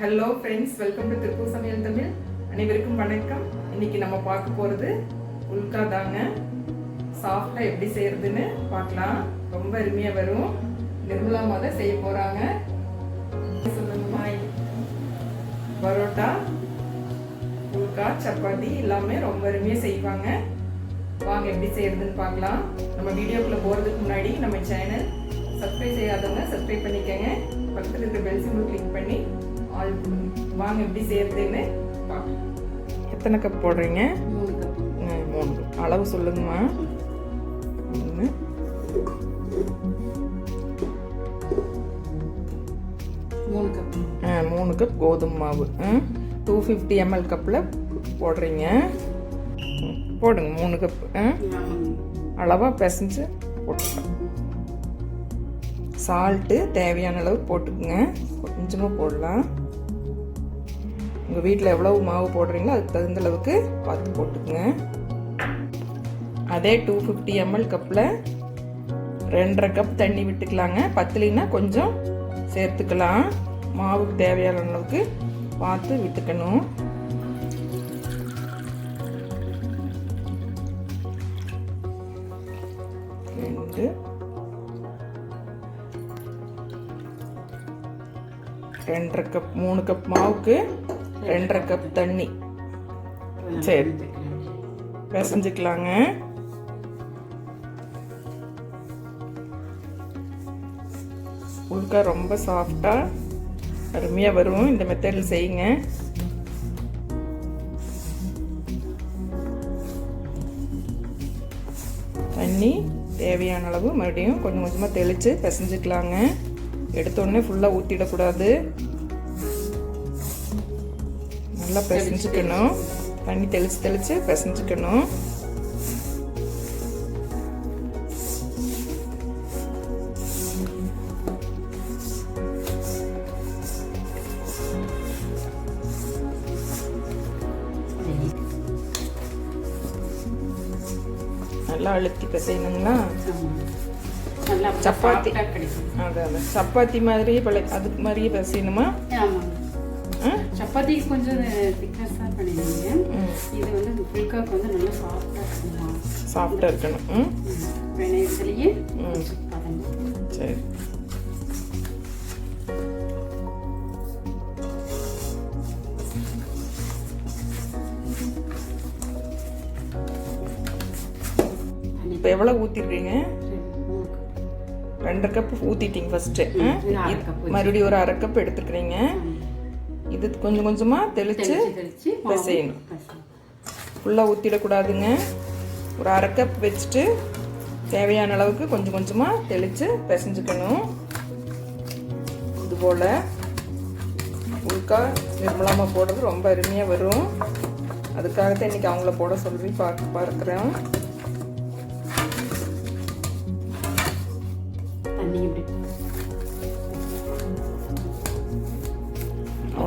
Hello friends welcome to Tiruppur சமையல் தமிழ் அனைவருக்கும் வணக்கம். இன்னைக்கு நம்ம பார்க்க போகிறது உல்கா தாங்க. சாஃப்டாக எப்படி செய்யறதுன்னு பார்க்கலாம். ரொம்ப அருமையாக வரும். நிர்மலா மாத செய்ய போகிறாங்க பரோட்டா உல்கா சப்பாத்தி எல்லாமே ரொம்ப அருமையாக செய்வாங்க. வாங்க எப்படி செய்யறதுன்னு பார்க்கலாம். நம்ம வீடியோக்குள்ளே போகிறதுக்கு முன்னாடி நம்ம சேனல் சப்ஸ்கிரைப் செய்யாதவங்க சப்ஸ்கிரைப் பண்ணிக்கோங்க. பக்கத்தில் இருக்க பெல் சிம்பிள் கிளிக் பண்ணி ஆல் வாங்க எப்படி செய்யறதுன்னு பார்க்கலாம். எத்தனை கப் போடுறீங்க? மூணு கப் மூணு. அளவு சொல்லுங்கம்மா. ஒன்று மூணு கப் ஆ, மூணு கப் கோதுமை மாவு. டூ ஃபிஃப்டி எம்எல் கப்பில் போடுறீங்க. போடுங்க மூணு கப் அளவாக பிசைஞ்சு போட்டுக்கலாம். சால்ட்டு தேவையான அளவு போட்டுக்குங்க. கொஞ்சமாக போடலாம். உங்கள் வீட்டில் எவ்வளவு மாவு போடுறீங்களோ அதுக்கு தகுந்த அளவுக்கு பார்த்து போட்டுக்குங்க. அதே டூ ஃபிஃப்டி எம்எல் கப்பில் ரெண்டரை கப் தண்ணி விட்டுக்கலாங்க. பத்தலினா கொஞ்சம் சேர்த்துக்கலாம். மாவுக்கு தேவையான அளவுக்கு பார்த்து விட்டுக்கணும். ரெண்டு. ரெண்டரை கப் மூணு கப் மாவுக்கு ரெண்டரை கப் தண்ணி. சரி. பிசைஞ்சிக்கலாங்க. உள்கா ரொம்ப சாஃப்டாக அருமையாக வரும். இந்த மெத்தடில் செய்யுங்க. தண்ணி தேவையான அளவு மறுபடியும் கொஞ்சம் கொஞ்சமாக தெளித்து பிசைஞ்சிக்கலாங்க. எடுத்தோடனே ஃபுல்லாக ஊற்றிடக்கூடாது நல்லா பிசைஞ்சுக்கணும். தண்ணி தெளித்து தெளித்து பிசைஞ்சுக்கணும். நல்லா அழுத்தி பிசையணுங்களா? நல்லா சப்பாத்தி. சப்பாத்தி கிடைக்கும். அது அது சப்பாத்தி மாதிரி பழைய அதுக்கு மாதிரியே பிசையணுமா? ஆமாங்க ஆ? சப்பாத்தி கொஞ்சம் திக்னஸாக பண்ணிடுங்க இது வந்து புல்காக்கு வந்து நல்லா சாஃப்டாக இருக்குமா? சாஃப்டாக இருக்கணும். ம். வெணையத்துலேயே ம். பதங்க சரி. இப்போ எவ்வளோ ஊற்றிடுறீங்க ரெண்டரை கப் ஊற்றிட்டீங்க ஃபஸ்ட்டு. மறுபடியும் ஒரு அரை கப் எடுத்துக்கிறீங்க இது கொஞ்சம் கொஞ்சமாக தெளித்து பிசையணும். ஃபுல்லாக ஊற்றிடக்கூடாதுங்க ஒரு அரை கப் வச்சுட்டு தேவையான அளவுக்கு கொஞ்சம் கொஞ்சமாக தெளித்து பிசைஞ்சுக்கணும். இது போல் உள்கா நிர்மலாமா போடுறது ரொம்ப அருமையாக வரும். அதுக்காகத்தான் இன்றைக்கி அவங்கள போட சொல்லி பார்க்க பார்க்குறேன். தண்ணி இப்படி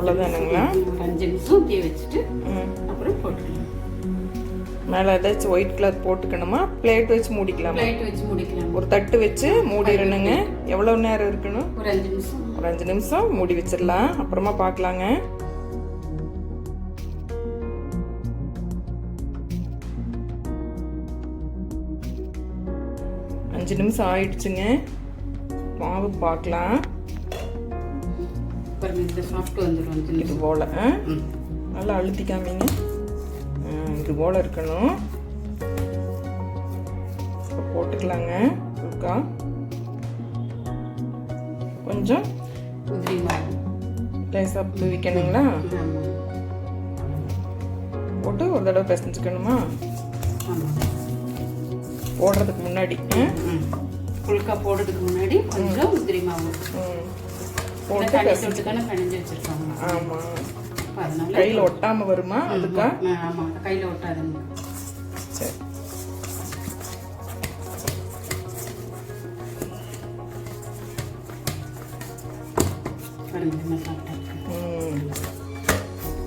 அவ்வளோதானுங்களா அஞ்சு நிமிஷம் அப்படியே வச்சுட்டு அப்புறம் போட்டுக்கலாம் மேலே ஏதாச்சும் ஒயிட் கிளாத் போட்டுக்கணுமா? பிளேட் வச்சு மூடிக்கலாமா? பிளேட் வச்சு முடிக்கலாம். ஒரு தட்டு வச்சு மூடிடணுங்க. எவ்வளோ நேரம் இருக்கணும்? ஒரு அஞ்சு நிமிஷம். ஒரு அஞ்சு நிமிஷம் மூடி வச்சிடலாம். அப்புறமா பார்க்கலாங்க. அஞ்சு நிமிஷம் ஆயிடுச்சுங்க. மாவு பார்க்கலாம். பாருங்க இந்த சாஃப்ட் வந்துடும் இது போல். நல்லா அழுத்திக்காமீங்க இது போல் இருக்கணும். போட்டுக்கலாங்க இருக்கா கொஞ்சம் லேசாக புளிவிக்கணுங்களா ஆமாம். போட்டு ஒரு தடவை பிசைஞ்சுக்கணுமா? போடுறதுக்கு முன்னாடி ம்? புல்கா போடுறதுக்கு முன்னாடி கொஞ்சம் உதிரி மாவு. போட்டு பிணைஞ்சு வச்சிருக்காங்க. ஆமாம் கையில் ஒட்டாமல் வருமா அதுக்கா? ஆ, ஆமா. கையில ஒட்டாதுங்க. சரி.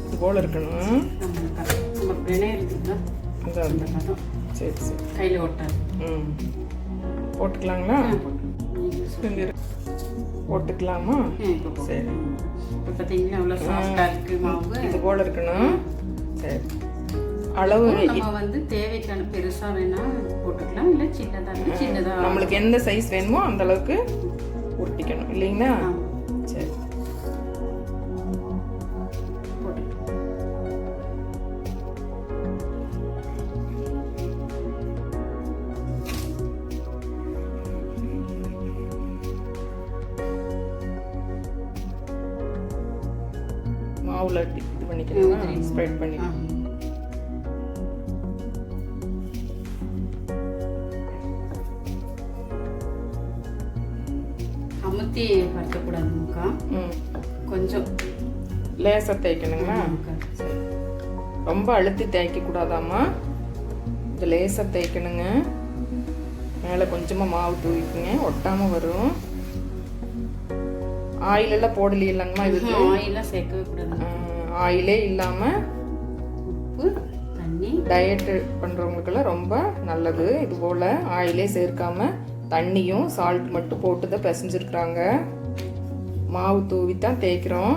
இது போல் இருக்கணும். நம்ம க- நம்ம பிணைய இருக்குங்களா இந்த. அந்த பதம் சரி சரி. கையில ஒட்டாது. ம். போட்டுக்கலாங்களா? ஆ, போட்டுக்கலாமா. சரி. பார்த்தீங்கன்னா அவ்வளோ சாஃப்டாக இருக்கு மாவு? இது போல இருக்கணும். சரி. அளவு நம்ம வந்து தேவைக்கான பெருசா வேணா போட்டுக்கலாம். இல்ல சின்னதா இருந்தா சின்னதா நம்மளுக்கு எந்த சைஸ் வேணுமோ அந்த அளவுக்கு உருட்டிக்கணும். இல்லைங்களா? மாவுல இது பண்ணிக்கணும் ஸ்ப்ரெட் பண்ணி ஆ. அமுத்தி படுத்தக்கூடாதுக்கா ம். கொஞ்சம். லேசாக தேய்க்கணுங்களா? ரொம்ப அழுத்தி தேய்க்க கூடாதாம்மா இது லேசாக தேய்க்கணுங்க. மேலே கொஞ்சமாக மாவு தூவிக்குங்க. ஒட்டாமல் வரும். ஆயில் எல்லாம் போடலையே இல்லைங்கம்மா இதுக்கு? ஆயிலாம் சேர்க்கவே கூடாது. ஆயிலே இல்லாமல் உப்பு தண்ணி. டயட்டு பண்ணுறவங்களுக்கெல்லாம் ரொம்ப நல்லது. இது போல் ஆயிலே சேர்க்காம தண்ணியும் சால்ட் மட்டும் போட்டு தான் பிசைஞ்சிருக்கிறாங்க. மாவு தூவி தான் தேய்க்கிறோம்.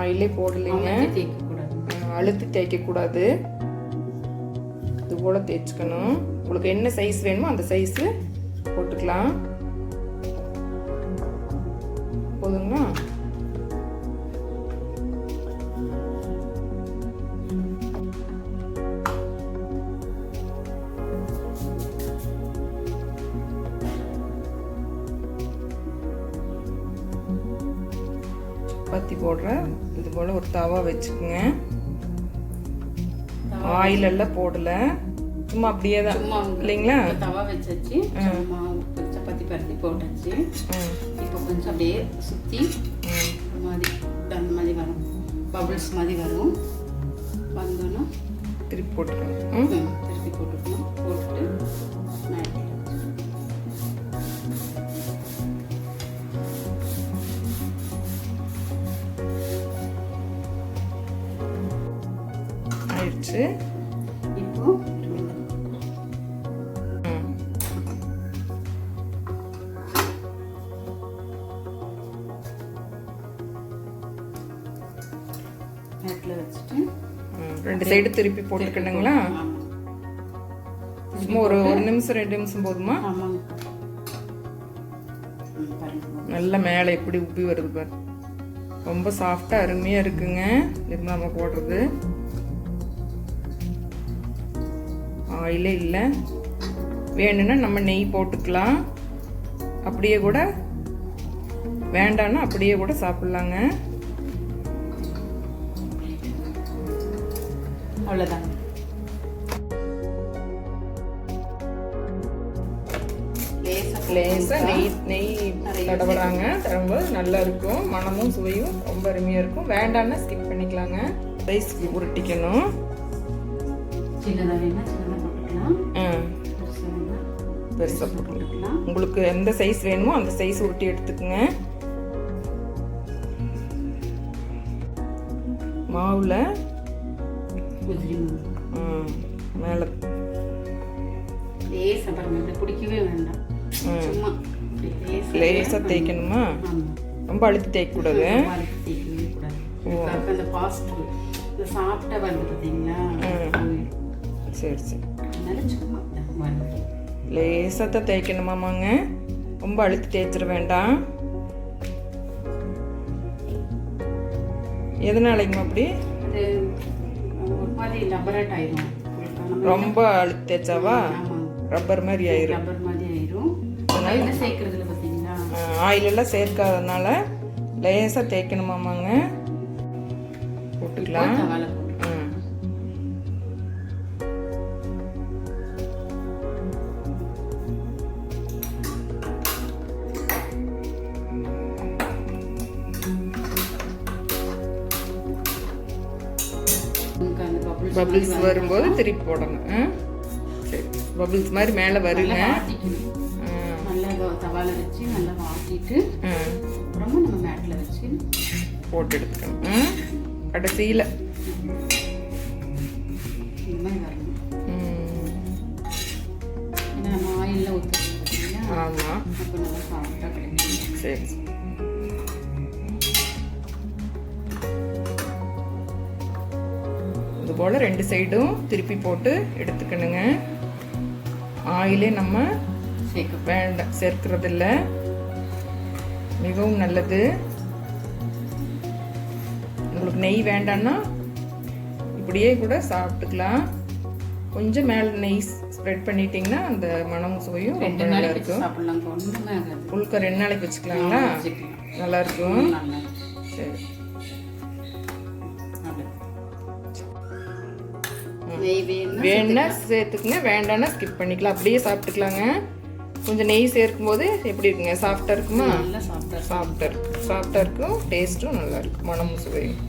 ஆயிலே போடலைங்க. அழுத்தி தேய்க்கக்கூடாது. இது போல் தேய்ச்சிக்கணும். உங்களுக்கு என்ன சைஸ் வேணுமோ அந்த சைஸு போட்டுக்கலாம். சப்பாத்தி போடுற இது போல் ஒரு தவா வச்சுக்கோங்க. ஆயில் எல்லாம் போடல. சும்மா அப்படியே தான். இல்லைங்களா? தவா வச்சாச்சு. சப்பாத்தி பருத்தி போட்டாச்சு. இப்போ கொஞ்சம் அப்படியே ஒரு மாதிரி அந்த மாதிரி வரும். பபிள்ஸ் மாதிரி வரும். வந்தோன்னா திருப்பி போட்டுக்கணும் திருப்பி போட்டுக்கணும். போட்டுட்டு நான் ஆயிடுச்சு இப்போ. ரெண்டு சைடு திருப்பி போட்டுக்கணுங்களா? சும்மா ஒரு ஒரு நிமிஷம் ரெண்டு நிமிஷம் போதுமா? நல்ல மேலே எப்படி உப்பி வருது பாரு. ரொம்ப சாஃப்டாக அருமையாக இருக்குங்க. நிர்மலாமா போடுறது. ஆயிலே இல்லை. வேணும்னா நம்ம நெய் போட்டுக்கலாம். அப்படியே கூட வேண்டான்னா அப்படியே கூட சாப்பிட்லாங்க. அவ்வளோதாங்க லேசாக நெய் நெய் தடவுறாங்க. தரும்போது நல்லா இருக்கும். மணமும் சுவையும் ரொம்ப அருமையாக இருக்கும். வேண்டான்னா ஸ்கிப் பண்ணிக்கலாங்க. ரைஸ் உருட்டிக்கணும். சின்னதாக பெருசாக போட்டுக்கலாம் உங்களுக்கு எந்த சைஸ் வேணுமோ அந்த சைஸ் உருட்டி எடுத்துக்கோங்க. மாவில் மேலே. லேசாக தேய்க்கணுமா? ரொம்ப அழுத்தி தேய்க்கக்கூடாது. சரி சரி. அதனால சும்மா லேசாக தான் தேய்க்கணுமாமாங்க ரொம்ப அழுத்தி தேய்ச்சிட வேண்டாம். எதனாலங்கம்மா அப்படி? ரொம்ப அழுத்தி தேய்ச்சாவா? ரப்பர் மாதிரி ஆயிரும். ரப்பர் மாதிரி ஆயிரும். என்ன சேர்க்கறதுல பார்த்தீங்களா ஆயில் எல்லாம் சேர்க்காதனால லேசாக தேய்க்கணுமாமாங்க போட்டுக்கலாம். பபிள்ஸ் வரும்போது திருப்பி போடணும்? சரி பபிள்ஸ் மாதிரி மேலே வருங்க. நல்லா தவால வச்சு நல்லா வாட்டிட்டு அப்புறமா நம்ம மேட்டில் வச்சு போட்டு எடுத்துக்கணும்? கடைசியில். இந்த மாதிரி வரணும். ஏன்னா நம்ம ஆயிலில் ஆமாம் அப்போ நல்லா சாஃப்டாக கிடைக்கும் சரி. இது போல் ரெண்டு சைடும் திருப்பி போட்டு எடுத்துக்கணுங்க. ஆயிலே நம்ம சேர்க்க வேண்டாம் சேர்க்கறதில்ல. மிகவும் நல்லது. உங்களுக்கு நெய் வேண்டாம்னா இப்படியே கூட சாப்பிட்டுக்கலாம். கொஞ்சம் மேலே நெய் ஸ்ப்ரெட் பண்ணிட்டீங்கன்னா அந்த மனம் சுவையும் ரொம்ப நல்லா இருக்கும். புழுக்க ரெண்டு நாளைக்கு வச்சுக்கலாங்களா. நல்லா இருக்கும். சரி. நெய் வேணும்னா சேர்த்துக்குங்க. வேண்டாம்னா ஸ்கிப் பண்ணிக்கலாம். அப்படியே சாப்பிட்டுக்கலாங்க. கொஞ்சம் நெய் சேர்க்கும் போது எப்படி இருக்குங்க? சாஃப்டாக இருக்குமா? நல்லா சாஃப்டாக இருக்கும். சாஃப்டாக இருக்கும். டேஸ்ட்டும் நல்லா இருக்கும். மனமும் சுவையும்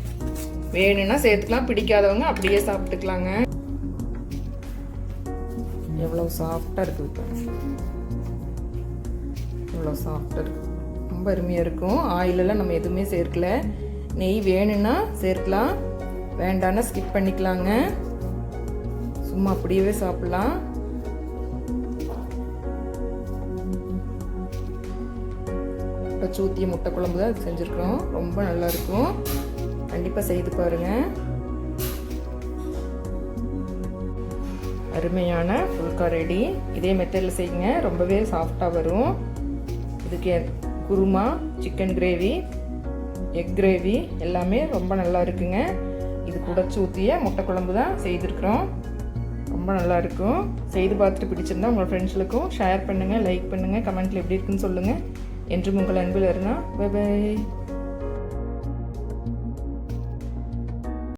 வேணும்னா சேர்த்துக்கலாம். பிடிக்காதவங்க அப்படியே சாப்பிட்டுக்கலாங்க. எவ்வளோ சாஃப்டாக இருக்குது இப்போ. எவ்வளோ சாஃப்டாக இருக்கு. ரொம்ப அருமையாக இருக்கும். ஆயிலெல்லாம் நம்ம எதுவுமே சேர்க்கல. நெய் வேணும்னா சேர்க்கலாம். வேண்டாம்னா ஸ்கிப் பண்ணிக்கலாங்க. சும்மா அப்படியே சாப்பிட்லாம். பச்சை ஊற்றிய முட்டை குழம்பு தான் அது செஞ்சுருக்கோம் ரொம்ப நல்லா இருக்கும். கண்டிப்பாக செய்து பாருங்க. அருமையான ஃபுல்கா ரெடி. இதே மெத்தடில் செய்யுங்க. ரொம்பவே சாஃப்டாக வரும். இதுக்கு kurma chicken gravy egg gravy எல்லாமே ரொம்ப நல்லா இருக்குங்க. இது குடச்சி ஊற்றிய முட்டை குழம்பு தான் செய்திருக்கிறோம். ரொம்ப நல்லாயிருக்கும். செய்து பார்த்துட்டு பிடிச்சிருந்தா உங்கள் ஃப்ரெண்ட்ஸுக்கும் ஷேர் பண்ணுங்கள் லைக் பண்ணுங்கள் கமெண்ட்டில் எப்படி இருக்குன்னு சொல்லுங்கள் என்றும் உங்கள் அன்பில் இருந்தால் பை பை